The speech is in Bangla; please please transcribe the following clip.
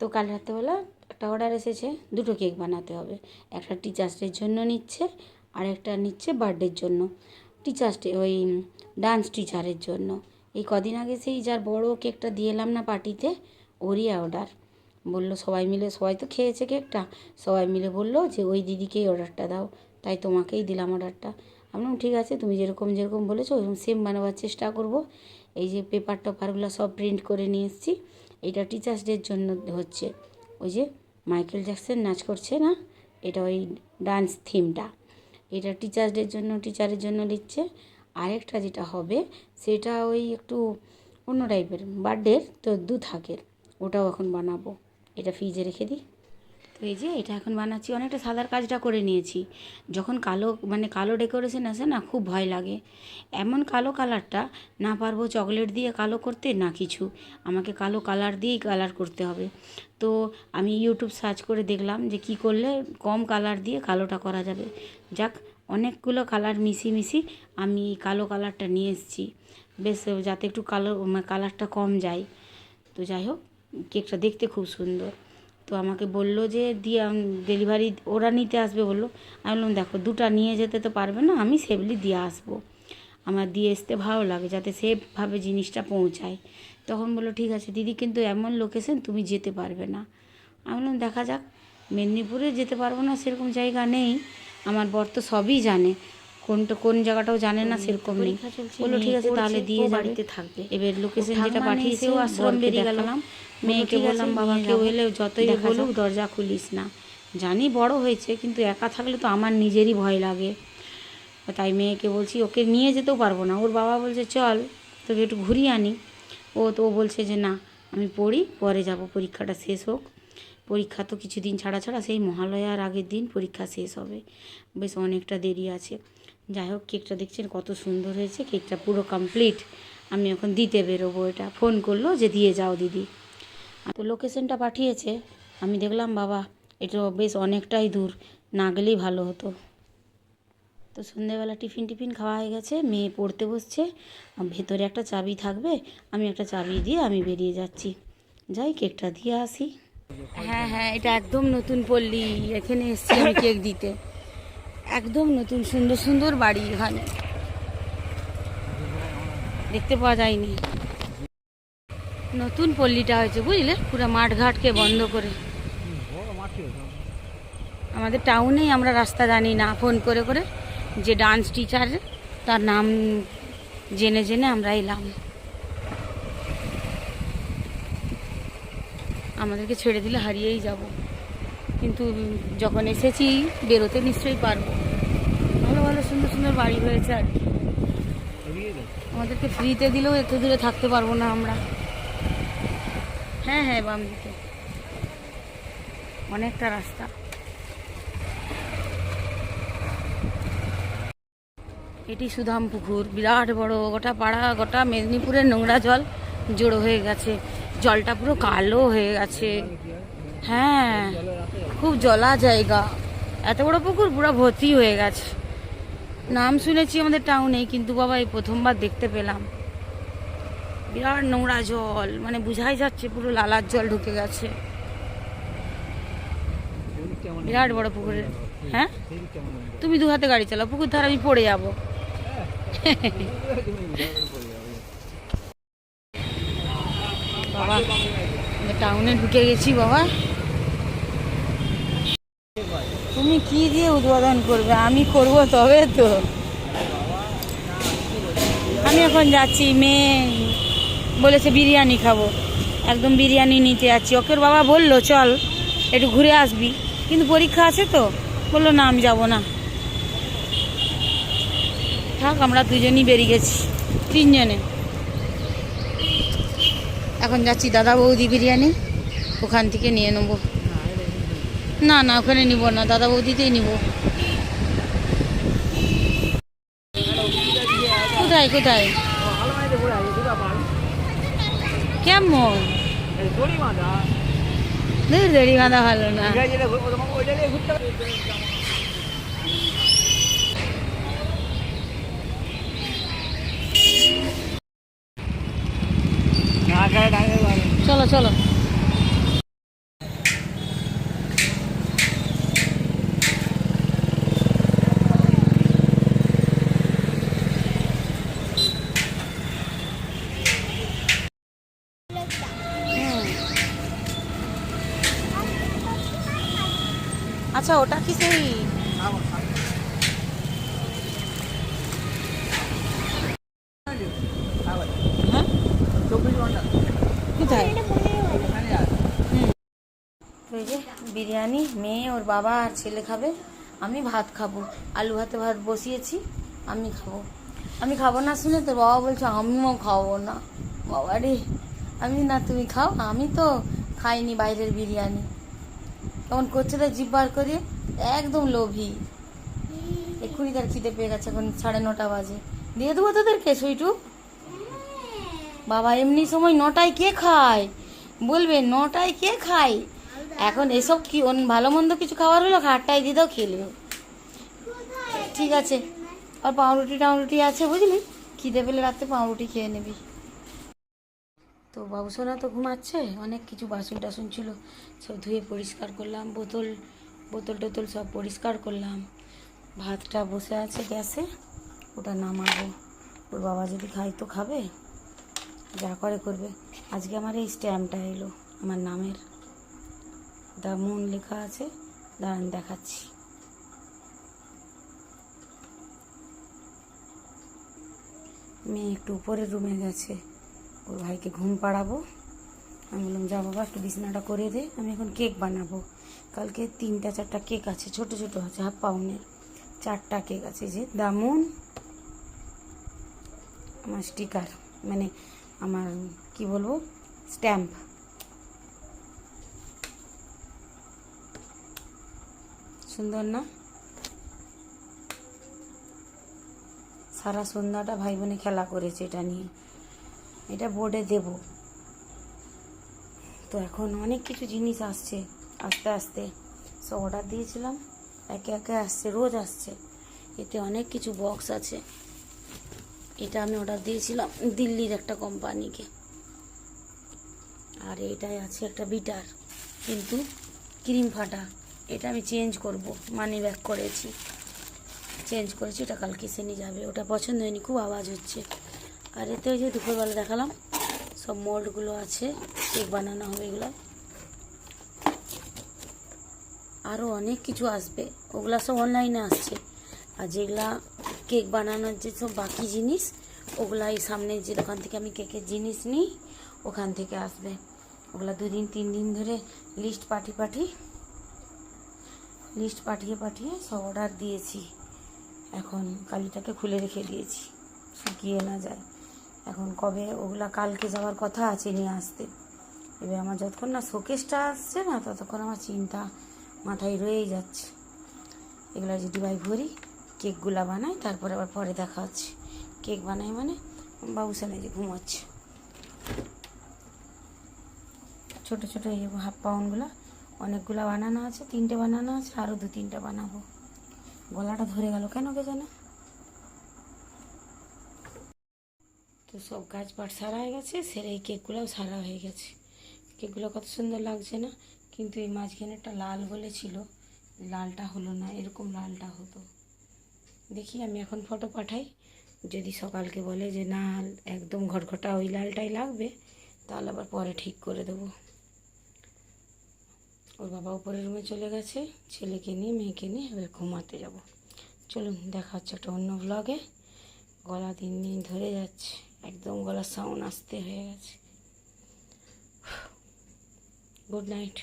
তো কাল রাত্রেবেলা একটা অর্ডার এসেছে, দুটো কেক বানাতে হবে। একটা টিচার্স ডের জন্য নিচ্ছে, আর একটা নিচ্ছে বার্থডের জন্য। টিচার্স ডে ওই ডান্স টিচারের জন্য। এই কদিন আগে সেই যার বড় কেকটা দিয়ে এলাম না পার্টিতে ওরই অর্ডার বলল সবাই মিলে, সবাই তো খেয়েছে কেকটা সবাই মিলে বলল যে ওই দিদিকেই অর্ডারটা দাও। তাই তোমাকেই দিলাম অর্ডারটা আমি ঠিক আছে, তুমি যেরকম যেরকম বলেছ, ওরকম সেম বানাবার চেষ্টা করব। এই যে পেপার টেপারগুলো সব প্রিন্ট করে নিয়ে এসেছি। এটা টিচার্স ডের জন্য হচ্ছে। ওই যে মাইকেল জ্যাকসন নাচ করছে না? এটা ওই ডান্স থিমটা এটা টিচার্স ডের জন্য টিচারের জন্য লিখছে আরেকটা যেটা হবে, সেটা ওই একটু অন্য টাইপের বার্থডের তো দু থাকের ওটাও এখন বানাবো। এটা ফ্রিজে রেখে দিই। তো এই যে এটা এখন বানাচ্ছি, অনেকটা সাদার কাজটা করে নিয়েছি। যখন কালো মানে কালো ডেকোরেশন আসে না, খুব ভয় লাগে। এমন কালো কালারটা না পারব চকলেট দিয়ে কালো করতে না কিছু। আমাকে কালো কালার দিয়েই কালার করতে হবে। তো আমি ইউটিউব সার্চ করে দেখলাম যে কি করলে কম কালার দিয়ে কালোটা করা যাবে। যাক, অনেকগুলো কালার মিশি মিশি আমি কালো কালারটা নিয়ে এসেছি। বেশ, যাতে একটু কালো কালারটা কম যায়। তো যাই হোক কেকটা দেখতে খুব সুন্দর। তো আমাকে বলল যে, দিয়ে ডেলিভারি ওরা নিতে আসবে বলল। আমি বললাম, দেখো, দুটা নিয়ে যেতে তো পারবে না, আমি সেফলি দিয়ে আসব। আমার দিয়ে আসতে ভালো লাগে, যাতে সেফভাবে জিনিসটা পৌঁছায়। তখন বলল, ঠিক আছে, দিদি, কিন্তু এমন লোকেশন তুমি যেতে পারবে না। আমি বললাম, দেখা যাক, মেদিনীপুরে যেতে পারব না, সেরকম জায়গা নেই। আমার বর তো সবই জানে। কোনটা কোন জায়গাটাও জানে না সেরকম নেই। বলল ঠিক আছে তাহলে দিয়ে বাড়িতে থাকবে। এবার লোকেশন যেটা পাঠিয়েছেও আশ্রম বেরিয়ে গেলাম মেয়েকে বললাম বাবা কেউ এলে যতই বলুক দরজা খুলিস না। জানি বড় হয়েছে কিন্তু একা থাকলে তো আমার নিজেরই ভয় লাগে। তাই মেয়েকে বলছি ওকে নিয়ে যেতেও পারব না। ওর বাবা বলছে চল তোকে একটু ঘুরিয়ে আনি। ও তো ও বলছে যে না আমি পড়ি পরে যাব পরীক্ষাটা শেষ হোক। পরীক্ষা তো কিছুদিন ছাড়া ছাড়া সেই মহালয়ার আগের দিন পরীক্ষা শেষ হবে। বেশ অনেকটা দেরি আছে। যাই হোক, কেকটা দেখছেন কত সুন্দর হয়েছে, কেকটা পুরো কমপ্লিট আমি এখন দিতে বেরোবো এটা। ফোন করল যে দিয়ে যাও দিদি। তো লোকেশনটা পাঠিয়েছে। আমি দেখলাম, বাবা, এটা বেশ অনেকটাই দূর। না গেলেই ভালো হতো। তো সন্ধেবেলা টিফিন টিফিন খাওয়া হয়ে গেছে। মেয়ে পড়তে বসছে। ভেতরে একটা চাবি থাকবে। আমি একটা চাবি দিয়ে আমি বেরিয়ে যাচ্ছি। যাই, কেকটা দিয়ে আসি। হ্যাঁ হ্যাঁ এটা একদম নতুন পল্লী। এখানে এসছি আমি কেক দিতে। একদম নতুন, সুন্দর সুন্দর বাড়ি এখানে। দেখতে পাওয়া যায়নি। নতুন পল্লীটা হয়েছে, বুঝলে? পুরো মাঠঘাটকে বন্ধ করে। আমাদের টাউনেই আমরা রাস্তা জানি না, ফোন করে করে। যে ডান্স টিচার তার নাম জেনে জেনে আমরা এলাম। আমাদেরকে ছেড়ে দিলে হারিয়েই যাব। কিন্তু যখন এসেছি, বেরোতে নিশ্চয়ই পারব। ভালো ভালো, সুন্দর সুন্দর বাড়ি হয়েছে আর কি। আমাদেরকে ফ্রিতে দিলেও এত দূরে থাকতে পারব না আমরা। হ্যাঁ হ্যাঁ বাম দিকে। অনেকটা রাস্তা। এটি সুধাম পুকুর, বিরাট বড়। গোটা পাড়া, গোটা মেদিনীপুরের নোংরা জল জড়ো হয়ে গেছে। জলটা পুরো কালো হয়ে গেছে। হ্যাঁ খুব জলা জায়গা। এত বড় পুকুর, পুরো ভর্তি হয়ে গেছে। নাম শুনেছি আমাদের টাউনে কিন্তু বাবা এই প্রথমবার দেখতে পেলাম। বিরাট নোংরা জল মানে বুঝাই যাচ্ছে পুরো লালার জল ঢুকে গেছে। বিরাট বড় পুকুরে হ্যাঁ? তুমি দু হাতে গাড়ি চালাও, পুকুর ধার আমি পড়ে যাব। বাবা টাউনে ঢুকে গেছি বাবা। তুমি কি দিয়ে উদ্বোধন করবে? আমি করব তবে তো। আমি এখন যাচ্ছি, মেয়ে বলেছে বিরিয়ানি খাব। একদম বিরিয়ানি নিতে যাচ্ছি। ওকের বাবা বলল, চল, একটু ঘুরে আসবি। কিন্তু পরীক্ষা আছে তো। বলল, না, আমি যাব না। থাক, আমরা দুজনই বেরিয়ে গেছি, তিনজনে। এখন যাচ্ছি দাদা বৌদি বিরিয়ানি, ওখান থেকে নিয়ে নেব। না না ওখানে নিব না দাদা বৌদিতেই নিব। কোথায় কোথায়? কেমন? দড়ি বাঁধা ভালো না। চলো চলো। আচ্ছা ওটা কি সেই হ্যাঁ? বিরিয়ানি, মেয়ে, ওর বাবা আর ছেলে খাবে। আমি ভাত খাব। আলু ভাতে ভাত বসিয়েছি, আমি খাব। আমি খাব না শুনে তোর বাবা বলছে, আমিও খাব না। বাবা রে আমি না, তুমি খাও আমি তো খাইনি বাইরের বিরিয়ানি। কেমন করছে তো জিভ বার করে, একদম লোভী। এক্ষুনি তার খিদে পেয়ে গেছে এখন সাড়ে নটা বাজে। দিয়ে দেবো তোদেরকে সুইটু বাবা, এমনি সময় নটায় কে খায়? বলবে, নটায় কে খায়? এখন এসব কি ভালো মন্দ কিছু খাবার হলো? আটটায় দিয়ে দাও খেলবে ঠিক আছে। আর পাউরুটি টাউরুটি আছে বুঝলি? খিদে পেলে রাত্রে পাউরুটি খেয়ে নিবি। তো বাবু সোনা তো ঘুমাচ্ছে, অনেক কিছু বাসন টাসন ছিল, সব ধুয়ে পরিষ্কার করলাম, বোতল বোতল টোতল সব পরিষ্কার করলাম। ভাতটা বসে আছে গ্যাসে, ওটা নামাবো। ওর বাবা যদি খায় তো খাবে, যা করে করবে। আজকে আমার এই স্ট্যাম্পটা এলো, আমার নামের। দা মুন লেখা আছে, দাঁড়ান দেখাচ্ছি। মেয়ে একটু উপরের রুমে গেছে। ওর ভাইকে ঘুম পাড়াবো। আমি বললাম, যা বাবা, একটু বিছানাটা করে দে, আমি এখন কেক বানাবো। কালকে তিনটা, চারটা কেক আছে, ছোট ছোট আছে, হাফ পাউনের চারটা কেক আছে যে দামুন। আমার স্টিকার মানে আমার, কি বলব, স্ট্যাম্প। সুন্দর না? সারা সন্ধ্যাটা ভাই বোনে খেলা করেছে এটা নিয়ে। এটা বোর্ডে দেব। তো এখন অনেক কিছু জিনিস আসছে আস্তে আস্তে। সব অর্ডার দিয়েছিলাম, একে একে আসছে, রোজ আসছে। এতে অনেক কিছু বক্স আছে। এটা আমি অর্ডার দিয়েছিলাম দিল্লির একটা কোম্পানিকে আর এটাই আছে একটা বিটার কিন্তু ক্রিম ফাটা। এটা আমি চেঞ্জ করব মানি ব্যাক করেছি। চেঞ্জ করেছি, ওটা কালকে সেনি যাবে। ওটা পছন্দ হয়নি, খুব আওয়াজ হচ্ছে। আর এতে ওই যে দুপুরবেলা দেখালাম, সব মোল্ডগুলো আছে, কেক বানানো হবে এগুলো। আরও অনেক কিছু আসবে, ওগুলা সব অনলাইনে আসছে। আর যেগুলা কেক বানানোর যে সব বাকি জিনিস ওগুলা এই সামনে যে দোকান থেকে আমি কেকের জিনিস নিই, ওখান থেকে আসবে। ওগুলা দুদিন তিন দিন ধরে লিস্ট পাঠিয়ে পাঠিয়ে লিস্ট পাঠিয়ে পাঠিয়ে সব অর্ডার দিয়েছি। এখন কালিটাকে খুলে রেখে দিয়েছি, শুকিয়ে না যায়। এখন কবে? ওগুলা কালকে যাওয়ার কথা আছে নিয়ে আসতে। এবার আমার যতক্ষণ না শোকেসটা আসছে না, ততক্ষণ আমার চিন্তা মাথায় রয়েই যাচ্ছে। এগুলো যে ডিবাই ভরি, কেকগুলা বানাই, তারপরে আবার পরে দেখা হচ্ছে। কেক বানাই মানে বাবু সামনে যে ঘুমাচ্ছে। ছোট ছোট এই হাফ পাউন্ডগুলো, অনেকগুলো বানানো আছে, তিনটে বানানো আছে আরও দু তিনটে বানাবো। গলাটা ধরে গেল কেন কে জানে তো সব কাজ পাট সারা হয়ে গেছে, সেরে এই কেকগুলোও সারা হয়ে গেছে। কেকগুলো কত সুন্দর লাগছে না? কিন্তু এই মাঝখানে একটা লাল বলে ছিল, লালটা হলো না, এরকম লালটা হতো। দেখি আমি এখন ফটো পাঠাই। যদি সকালকে বলে যে না, একদম ঘটঘটা ওই লালটাই লাগবে, তাহলে আবার পরে ঠিক করে দেবো। ওর বাবা উপরের রুমে চলে গেছে, ছেলেকে নিয়ে, মেয়েকে নিয়ে এবার ঘুমাতে যাব। চলুন, দেখা হচ্ছে একটা অন্য ব্লগে গলা দিন দিন ধরে যাচ্ছে। একদম গলার সাউন্ড আসতে হয়ে গেছে। Good night